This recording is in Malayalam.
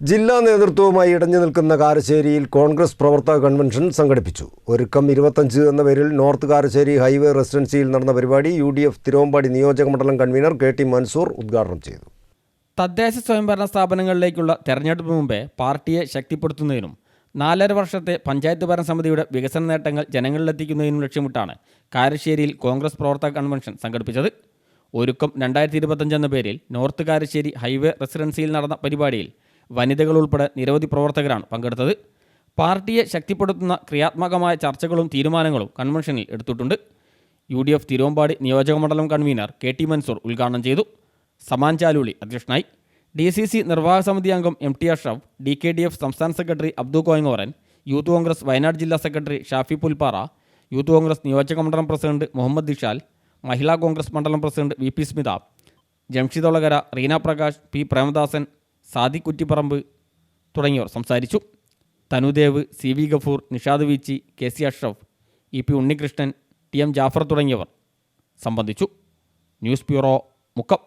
ജില്ലാ നേതൃത്വവുമായി ഇടഞ്ഞു നിൽക്കുന്ന കാരശ്ശേരിയിൽ കോൺഗ്രസ് പ്രവർത്തക കൺവെൻഷൻ സംഘടിപ്പിച്ചു. ഒരുക്കം ഇരുപത്തഞ്ച് എന്ന പേരിൽ നോർത്ത് കാരശ്ശേരി ഹൈവേ റെസിഡൻസിയിൽ നടന്ന പരിപാടി യു ഡി എഫ് തിരുവമ്പാടി നിയോജക മണ്ഡലം കൺവീനർ കെ ടി മൻസൂർ ഉദ്ഘാടനം ചെയ്തു. തദ്ദേശ സ്വയംഭരണ സ്ഥാപനങ്ങളിലേക്കുള്ള തെരഞ്ഞെടുപ്പ് മുമ്പേ പാർട്ടിയെ ശക്തിപ്പെടുത്തുന്നതിനും നാലര വർഷത്തെ പഞ്ചായത്ത് ഭരണ സമിതിയുടെ വികസന നേട്ടങ്ങൾ ജനങ്ങളിലെത്തിക്കുന്നതിനും ലക്ഷ്യമിട്ടാണ് കാരശ്ശേരിയിൽ കോൺഗ്രസ് പ്രവർത്തക കൺവെൻഷൻ സംഘടിപ്പിച്ചത്. ഒരുക്കം രണ്ടായിരത്തി ഇരുപത്തഞ്ച് എന്ന പേരിൽ നോർത്ത് കാരശ്ശേരി ഹൈവേ റെസിഡൻസിയിൽ നടന്ന പരിപാടിയിൽ വനിതകൾ ഉൾപ്പെടെ നിരവധി പ്രവർത്തകരാണ് പങ്കെടുത്തത്. പാർട്ടിയെ ശക്തിപ്പെടുത്തുന്ന ക്രിയാത്മകമായ ചർച്ചകളും തീരുമാനങ്ങളും കൺവെൻഷനിൽ എടുത്തിട്ടുണ്ട്. യു ഡി എഫ് തിരുവമ്പാടി നിയോജകമണ്ഡലം കൺവീനർ കെ ടി മൻസൂർ ഉദ്ഘാടനം ചെയ്തു. സമാൻ ചാലുളി അധ്യക്ഷനായി. ഡി സി സി നിർവാഹക സമിതി അംഗം M T Ashraf D K D F സംസ്ഥാന secretary Abdu Koyangoran youth Congress Wayanad ജില്ലാ secretary Shafi Pulpara youth Congress നിയോജക മണ്ഡലം പ്രസിഡന്റ് മുഹമ്മദ് ദിഷാൽ മഹിളാ കോൺഗ്രസ് മണ്ഡലം president V P Smitha Jamshid Olakara Reena Prakash P Premadasan Sadiq Kuttipparamb തുടങ്ങിയവർ സംസാരിച്ചു. Thanudev C V Gafoor Nishad Veechi K C Ashraf E P Unnikrishnan T M Jafar തുടങ്ങിയവർ സംബന്ധിച്ചു. News bureau Mukkam.